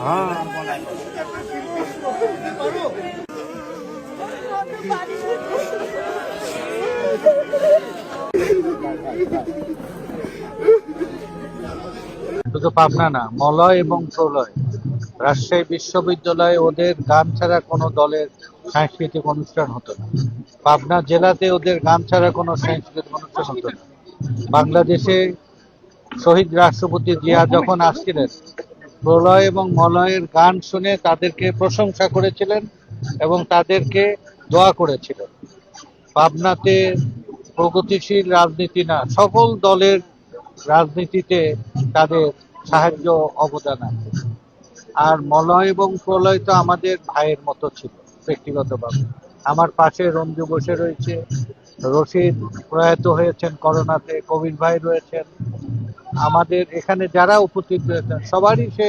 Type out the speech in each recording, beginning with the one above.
হ্যাঁ। শুধু পাবনা না, মলয় এবং প্রলয়। রাজশাহী বিশ্ববিদ্যালয়ে ওদের গান ছাড়া কোনো দলের সাংস্কৃতিক অনুষ্ঠান হতো না। পাবনা জেলাতে ওদের গান ছাড়া কোনো সাংস্কৃতিক অনুষ্ঠান হতো না। বাংলাদেশে শহীদ রাষ্ট্রপতি জিয়া যখন আসছিলেন, প্রলয় এবং মলয়ের গান শুনে তাদেরকে প্রশংসা করেছিলেন এবং তাদেরকে দোয়া করেছিলেন। পাবনাতে প্রগতিশীল রাজনীতি না, সকল দলের রাজনীতিতে তাদের সাহায্য অবদান আছে। আর মলয় এবং প্রলয় তো আমাদের ভাইয়ের মতো ছিল ব্যক্তিগতভাবে। আমার পাশে রঞ্জু বসে রয়েছে, রশিদ প্রয়াত হয়েছেন করোনাতে, কবির ভাই রয়েছেন আমাদের এখানে যারা উপস্থিত রয়েছেন, সবারই সে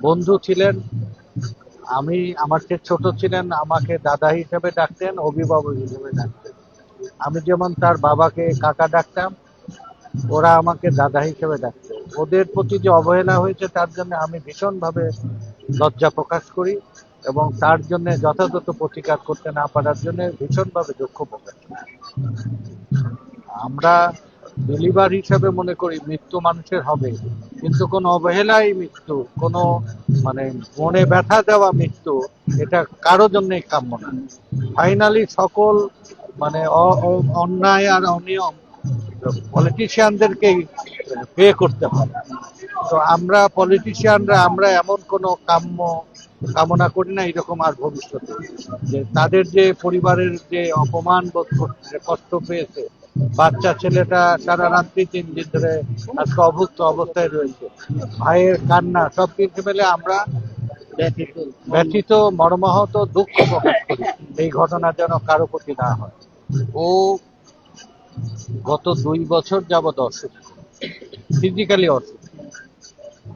বন্ধু ছিলেন। আমি, আমার চেয়ে ছোট ছিলেন, আমাকে দাদা হিসেবে ডাকতেন, অভিভাবক হিসেবে ডাকতেন। আমি যেমন তার বাবাকে, কাকা ডাকতাম, ওরা আমাকে দাদা হিসেবে ডাকতো। ওদের প্রতি যে অবহেলা হয়েছে, তার জন্য আমি ভীষণভাবে লজ্জা প্রকাশ করি এবং তার জন্য যথাযথ প্রতিকার করতে না পারার জন্য ভীষণভাবে দুঃখ প্রকাশ করি। আমরা বিলিভার হিসাবে মনে করি মৃত্যু মানুষের হবে। কিন্তু কোনো অবহেলাই মৃত্যু, কোনো মানে মনে ব্যথা দেওয়া মৃত্যু, এটা কারও জন্যই কাম্য না। ফাইনালি সকল মানে অন্যায় আর অনিয়ম পলিটিশিয়ানদেরকেই পে করতে হয় তো আমরা পলিটিশিয়ানরা আমরা এমন কোনো কাম্য কামনা করি না, এরকম আর ভবিষ্যতে। যে তাদের যে পরিবারের যে অপমান বোধ কষ্ট পেয়েছে বাচ্চা ছেলেটা সারা রাত্রি তিন দিন ধরে আজকে অভুক্ত অবস্থায় রয়েছে। ভাইয়ের কান্না সব কিছু মিলে আমরা ব্যথিত। মর্মাহত দুঃখ প্রকাশ করি। এই ঘটনা যেন কারও প্রতি না হয়। ও গত দুই বছর যাবৎ অসুস্থ ফিজিক্যালি অসুস্থ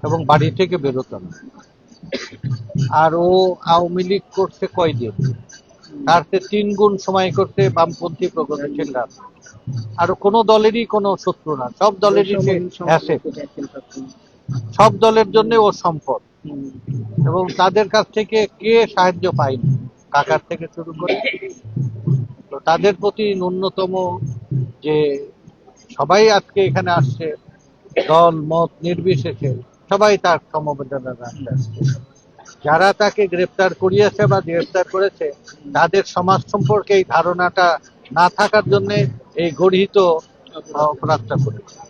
এবং বাড়ি থেকে বেরোতো না। আর ও আওয়ামী লীগ করছে কয়দিন? তার তিন গুণ সময় করতে বামপন্থী প্রগতিশীল রাজনীতি। আর কোনো দলেরই কোনো শত্রু না, সব দলেরই সে। সব দলের জন্য ও সম্পদ এবং তাদের কাছ থেকে কে সাহায্য পায়নি কাকার থেকে শুরু করে তো তাদের প্রতি ন্যূনতম যে সবাই আজকে এখানে আসছে, দল, মত, নির্বিশেষে সবাই তার সমবেদনা আসছে যারা তাকে গ্রেপ্তার করিয়েছে বা গ্রেপ্তার করেছে, তাদের সমাজ সম্পর্কে এই ধারণাটা না থাকার জন্য এই গর্হিত অপরাধটা করেছে।